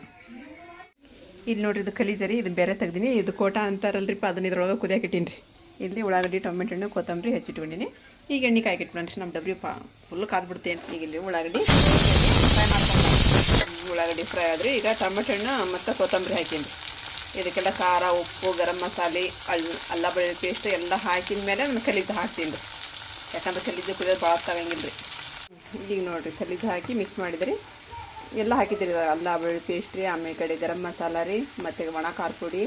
ಇಲ್ಲಿ ನೋಡ್ರಿ ಇದು ಕಲೀಜರಿ ಇದು ಬೇರೆ ತೆಗ್ದೀನಿ. ಇದು ಕೋಟ ಅಂತಾರಲ್ರಿಪ್ಪ ಅದನ್ನ ಇದ್ರೊಳಗೆ ಕುದಿಯಾಕಿಟ್ಟೀನಿ ರೀ ಇಲ್ಲಿ ಉಳ್ಳಾಗಡ್ಡಿ, ಟೊಮೆಟೊ ಹಣ್ಣು, ಕೊತ್ತಂಬರಿ ಹೆಚ್ಚಿಟ್ಕೊಂಡಿನಿ. ಈಗ ಎಣ್ಣೆ ಕಾಯಿ ಇಟ್ಬಿಡ್ರಿ ನಮ್ಮ ಡಬ್ರಿ ಪಾ ಫುಲ್ ಕಾದ್ಬಿಡ್ತೇನೆ. ಈಗ ಇಲ್ಲಿ ಉಳ್ಳಾಗಡ್ಡಿ ಫ್ರೈ ಮಾಡ್ಕೊಂಡು ಉಳ್ಳಾಗಡ್ಡಿ ಫ್ರೈ ಆದರೆ ಈಗ ಟೊಮೆಟೊ ಹಣ್ಣು ಮತ್ತು ಕೊತ್ತಂಬರಿ ಹಾಕೀನಿ. ಇದಕ್ಕೆಲ್ಲ ಖಾರ, ಉಪ್ಪು, ಗರಂ ಮಸಾಲೆ ಅಲ್ಲ ಅಲ್ಲ ಬೆಳ್ಳುಳ್ಳಿ ಪೇಸ್ಟ್ ಎಲ್ಲ ಹಾಕಿದ ಮೇಲೆ ನಾನು ಕಲಿದ್ದು ಹಾಕ್ತೀನಿ. ರೀ ಯಾಕಂದ್ರೆ ಕಲಿದು ಕುಡಿಯೋದು ಭಾಳ ತಗಂಗಿಲ್ಲ ರೀ. ಈಗ ನೋಡಿರಿ ಕಲಿದ್ದು ಹಾಕಿ ಮಿಕ್ಸ್ ಮಾಡಿದ್ರಿ. ಎಲ್ಲ ಹಾಕಿದ್ದೀರಿ ಅಲ್ಲ ಬೆಳ್ಳುಳ್ಳಿ ಪೇಸ್ಟ್ ರೀ, ಆಮೇಲೆ ಕಡೆ ಗರಂ ಮಸಾಲ ರೀ, ಮತ್ತು ಒಣ ಖಾರ ಪುಡಿ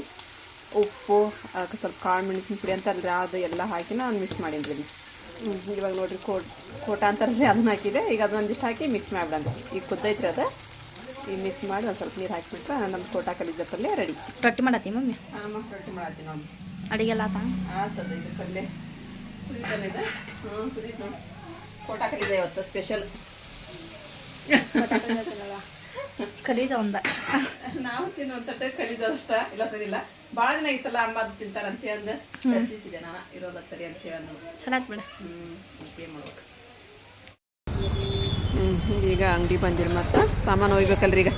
ಉಪ್ಪು ಅದಕ್ಕೆ ಸ್ವಲ್ಪ ಕಾಳು ಮೆಣಸಿನ ಪುಡಿ ಅಂತ ಅಲ್ರಿ ಅದು ಎಲ್ಲ ಹಾಕಿ ನಾನು ಮಿಕ್ಸ್ ಮಾಡೀನಿ ರೀ ಇವಾಗ ನೋಡಿರಿ ಕೋಟ್ ಕೋಟ ಅಂತಾರಲ್ರಿ ಅದನ್ನ ಹಾಕಿದೆ. ಈಗ ಅದನ್ನ ಒಂದಿಷ್ಟು ಹಾಕಿ ಮಿಕ್ಸ್ ಮಾಡ್ಬಿಡಂತ ಈಗ ಕುದ್ದೈತ್ರಿ ಅದು. ಈಗ ಮಿಕ್ಸ್ ಮಾಡಿ ಒಂದು ಸ್ವಲ್ಪ ನೀರು ಹಾಕಿಬಿಟ್ರೆ ನಮ್ಮ ಕೋಟ ಕಲಿ ಪಲ್ಯ ರೆಡಿ ರೊಟ್ಟಿ ಮಾಡತ್ತಿ ಮಮ್ಮಿ? ಹಾಂ ರೊಟ್ಟಿ ಮಾಡತ್ತೀನಿ ನೋಡಿ ಅಡಿಗೆಲ್ಲ ಆತ? ಆತದ ಇದು ಪಲ್ಯ. ಕುದಿತಾನೆ ಇದು. ಹ್ಞೂ ಕುದೀತು ನೋಡಿ. ಕೋಟ ಕಲೀಜ ಇವತ್ತು ಸ್ಪೆಷಲ್ ಕಲೀಜ ಒಂದ. ನಾವು ತಿನ್ನುವಂತ ಕಲೀಜ ಅಷ್ಟ. ಇಲ್ಲ ತಿನ್ನಿಲ್ಲ ಭಾಳ ದಿನ ಐತಲ್ಲ ಅಮ್ಮ ಅದು ತಿಂತಾರಂತೆ ಅಂದ. ನಾನು ಇರೋದತ್ತರಿ ಅಂತ ಹೇಳಿ ಚೆನ್ನಾಗಿ ಬಿಡ. ಮಾಡ್ಬೇಕು? ಹ್ಞೂ ಈಗ ಅಂಗಡಿ ಬಂದಿರಿ ಮತ್ತು ಸಾಮಾನು ಒಯ್ಬೇಕಲ್ರಿ ಈಗ.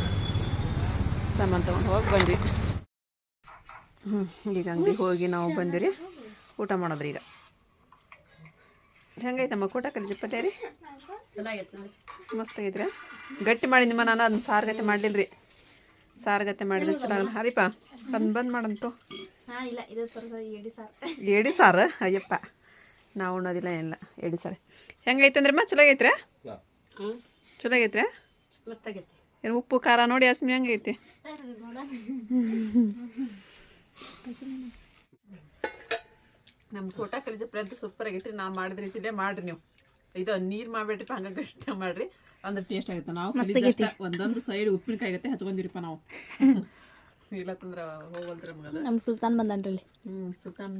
ಸಾಮಾನು ತೊಗೊಂಡು ಹೋಗಿ ಬಂದ್ವಿ. ಹ್ಞೂ ಈಗ ಅಂಗಡಿಗೆ ಹೋಗಿ ನಾವು ಬಂದಿರಿ. ಊಟ ಮಾಡೋದ್ರಿ ಈಗ. ಹೆಂಗೈತಮ್ಮ ಊಟ ಕಲಿಜಿ ಪಲ್ಯ ರೀ ಮಸ್ತ್ ಆಗೈತ್ರಿ ಗಟ್ಟಿ ಮಾಡಿದ್ಮ ನಾನು ಅದನ್ನ ಸಾರ್ಗತೆ ಮಾಡಲಿಲ್ಲ ರೀ ಸಾರ್ಗತೆ ಮಾಡಿದ್ರೆ ಚಲೋ ಆಗಲ್ಲ ಹರಿಪ ಬಂದು ಬಂದು ಮಾಡಂತು. ಹಾ ಇಲ್ಲ ಇದು ತರದ ಎಡಿ ಸಾರ್. ಏಡಿ ಸಾರು? ಅಯ್ಯಪ್ಪ. ನಾವು ಉಣ್ಣೋದಿಲ್ಲ ಏನಿಲ್ಲ ಎಡಿ ಸಾರು. ಹೆಂಗೈತಂದ್ರಮ್ಮ? ಚಲೋ ಆಗೈತ್ರಿ ಚಲೋ ಆಗೈತ್ರಿ ಮತ್ತಾಗೈತಿ. ಏನು ಉಪ್ಪು ಖಾರ ನೋಡಿ ಅಸ್ಮಿ ಹೆಂಗೈತಿ? ನಮ್ಮ ಕೋಟ ಕಲಿಜ ಪ್ರಯತ್ನ ಸೂಪರ್ ಆಗೈತ್ರಿ. ನಾವು ಮಾಡಿದ ರೀತಿಲೇ ಮಾಡ್ರಿ ನೀವು. ಇದು ನೀರು ಮಾಡ್ಬೇಡ್ರಿ ಹಂಗ ಗಟ್ಟಿ ಮಾಡ್ರಿ. ಅಂದ್ರೆ ಟೇಸ್ಟ್ ಆಗುತ್ತೆ. ನಾವು ಕಲಿಜ ಅಷ್ಟ ಒಂದೊಂದು ಸೈಡ್ ಉಪ್ಪಿನಕಾಯಿ ಆಗತ್ತೆ ಹಚ್ಕೊಂಡಿರಿಪ್ಪ ನಾವು. *laughs* ಇಲ್ಲತ್ತಂದ್ರ ಹೋಗಲ್ತ್ರ ನಮಗದ ನಮ್ಮ ಸುಲ್ತಾನ್ ಬಂದನ್ರಿ ಹ್ಞೂ ಸುಲ್ತಾನ್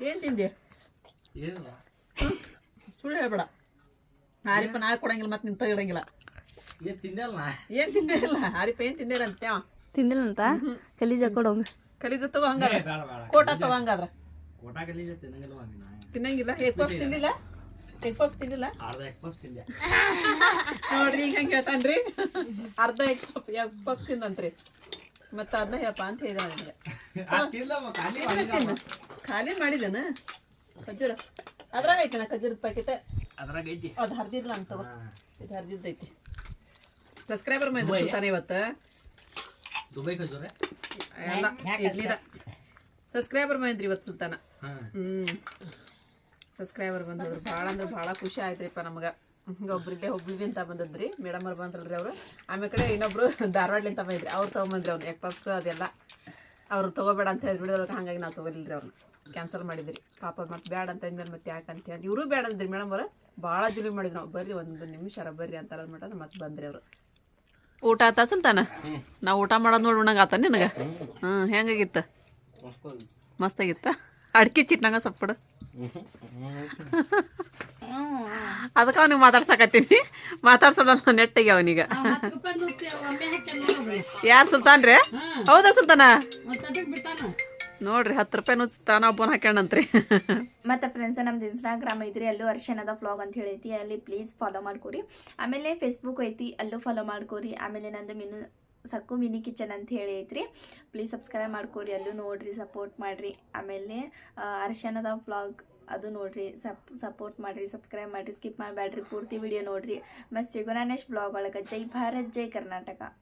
ಏನು ತಿಂದೆ ಸುಳ್ಳು ಹೇಳ್ಬೇಡ. ಹಾರಿಪ್ಪ ನಾಳೆ ಕೊಡಂಗಿಲ್ಲ ಮತ್ತೆ ನಿಂತ ಇಡಂಗಿಲ್ಲ ಏನ್ ತಿಂದಲ್ಲ ಏನು ತಿಂದೇ ಇಲ್ಲ ಹಾರಿಪ್ಪ ಏನು ತಿಂದಿಲ್ಲ ಅಂತ ತಿಂದಿಲ್ಲ ಅಂತ ಕಲೀಜ ಕೊಡೋಂಗ ಕಲೀಜ ತಗೋ ಹಂಗಾರ ಕೋಟ ತಗೋ ಹಂಗಾದ್ರೆ. ಕೋಟ ಕಲೀಜ ತಿನ್ನಂಗಿಲ್ಲ ತಿನ್ನಂಗಿಲ್ಲ? ಹೇ ತಿನ್ನಿಲ್ಲ ಎಗ್ ಪಫ್ ತಿನ್ನಿಲ್ಲ ಅರ್ಧ ಎಗ್ ಪಫ್ ತಿಂದೆ. ನೋಡ್ರಿ ಈಗ ಹೆಂಗೆ ಹೇಳ್ತಾನ್ರಿ? ಅರ್ಧ ಎಗ್ ಪಫ್ ಎಗ್ ಪಫ್ ತಿಂದಂತ್ರಿ. ಮತ್ತೆ ಅದನ್ನ ಹೇಳಪ್ಪ ಅಂತ ಹೇಳಿದ ನನಗೆ ಅದ್ ತಿಂದಮ್ಮ, ಖಾಲಿ ಮಾಡಿದನ? ಖಾಲಿ ಮಾಡಿದೇನ? ಖಜೂರ. ಅದ್ರಾಗ ಐತನ ಖಜೂರದ ಪ್ಯಾಕೆಟ್ ಅದ್ರಾಗ ಐತಿ. ಅದು ಹರಿದಿಲ್ಲ ಅಂತ ಇದು ಹರಿದಿದ್ದೈತಿ. ಸಬ್ಸ್ಕ್ರೈಬರ್ ಮೇಲೆ ಬರ್ತಾನೆ ಇವತ್ತು. ದುಬೈ ಖಜೂರ? ಎಲ್ಲ ಇಡ್ಲಿದ. ಸಬ್ಸ್ಕ್ರೈಬರ್ ಮಾಡಿದ್ರಿ ಇವತ್ತು ಸುಲ್ತಾನ ಹ್ಮ್. ಹ್ಞೂ ಸಬ್ಸ್ಕ್ರೈಬರ್ ಬಂದದ್ರು ಭಾಳ ಅಂದ್ರೆ ಭಾಳ ಖುಷಿ ಆಯ್ತ್ರಿಪ್ಪ ನಮ್ಗೆ. ಒಬ್ರಿಲ್ಲೇ ಹುಬ್ಳಿ ಅಂತ ಬಂದದ್ರಿ. ಮೇಡಮ್ ಅವ್ರು ಬಂದ್ರಲ್ರಿ ಅವರು. ಆಮೇಲೆ ಕಡೆ ಇನ್ನೊಬ್ರು ಧಾರವಾಡಲಿಂತ ಬಂದ್ರಿ ಅವ್ರು ತೊಗೊಂಬಂದ್ರಿ ಅವ್ನು ಎಗ್ ಪಪ್ಸು ಅದೆಲ್ಲ. ಅವ್ರು ತೊಗೋಬೇಡ ಅಂತ ಹೇಳಿಬಿಡಿದ್ರೊಳಗೆ ಹಾಗಾಗಿ ನಾವು ತೊಗೊಲಿಲ್ರಿ ಅವ್ರನ್ನ ಕ್ಯಾನ್ಸಲ್ ಮಾಡಿದ್ರಿ. ಪಾಪ ಮತ್ತೆ ಬೇಡ ಅಂತ ಅಂದ್ಮೇಲೆ ಮತ್ತೆ ಯಾಕೆ ಅಂತ ಹೇಳಿ. ಇವರು ಬೇಡ ಅಂದ್ರಿ ಮೇಡಮ್ ಅವರು. ಭಾಳ ಜುಲಿ ಮಾಡಿದ್ರು ನಾವು. ಬರ್ರಿ ಒಂದು ನಿಮಿಷ ಬರ್ರಿ ಅಂತ ಮಟ್ಟ ಮತ್ತೆ ಬಂದ್ರಿ ಅವರು. ಊಟ ಆತ ಸುಲ್ತಾನ ನಾವು ಊಟ ಮಾಡೋದು ನೋಡಿ ಉಣ್ಣಂಗೆ ಆತ ನಿನಗೆ? ಹ್ಞೂ ಹೆಂಗಾಗಿತ್ತು? ಮಸ್ತಾಗಿತ್ತ ಅಡ್ಕೆ ಚಿಟ್ನಂಗ ಸಪ್ಪಡು. ಅದಕ್ಕೆ ಅವನಿಗೆ ಮಾತಾಡ್ಸಕತ್ತೀನಿ. ಮಾತಾಡ್ಸೋಣ ನೆಟ್ಟಿಗೆ ಅವನೀಗ. ಯಾರು ಸುಲ್ತಾನ್ ರೀ? ಹೌದಾ ಸುಲ್ತಾನ? ನೋಡ್ರಿ ಹತ್ತು ರೂಪಾಯಿ ನುಚ್ತಾನ ಒಬ್ಬನ ಹಾಕ್ಯಾಣಂತ್ರಿ ಮತ್ತೆ ಫ್ರೆಂಡ್ಸ್ ನಮ್ದು ಇನ್ಸ್ಟಾಗ್ರಾಮ್ ಐತ್ರಿ ಅಲ್ಲೂ ಅರ್ಶನದ ಫ್ಲಾಗ್ ಅಂತ ಹೇಳೈತಿ ಅಲ್ಲಿ ಪ್ಲೀಸ್ ಫಾಲೋ ಮಾಡ್ಕೊರಿ. ಆಮೇಲೆ ಫೇಸ್ಬುಕ್ ಐತಿ ಅಲ್ಲೂ ಫಾಲೋ ಮಾಡ್ಕೊರಿ. ಆಮೇಲೆ ನಂದು ಮಿನು ಸಕ್ಕು ಮಿನಿ ಕಿಚನ್ ಅಂತ ಹೇಳಿ ಐತ್ರಿ. ಪ್ಲೀಸ್ ಸಬ್ಸ್ಕ್ರೈಬ್ ಮಾಡ್ಕೊರಿ, ಅಲ್ಲೂ ನೋಡಿರಿ ಸಪೋರ್ಟ್ ಮಾಡಿರಿ. ಆಮೇಲೆ ಅರ್ಶನದ ಫ್ಲಾಗ್ ಅದು ನೋಡಿರಿ, ಸಪ್ ಸಪೋರ್ಟ್ ಮಾಡಿರಿ ಸಬ್ಸ್ಕ್ರೈಬ್ ಮಾಡಿರಿ ಸ್ಕಿಪ್ ಮಾಡಬೇಡ್ರಿ ಪೂರ್ತಿ ವಿಡಿಯೋ ನೋಡಿರಿ. ಮತ್ತು ಸಿಗೋಣ ಬ್ಲಾಗ್ ಒಳಗೆ. ಜೈ ಭಾರತ್, ಜೈ ಕರ್ನಾಟಕ.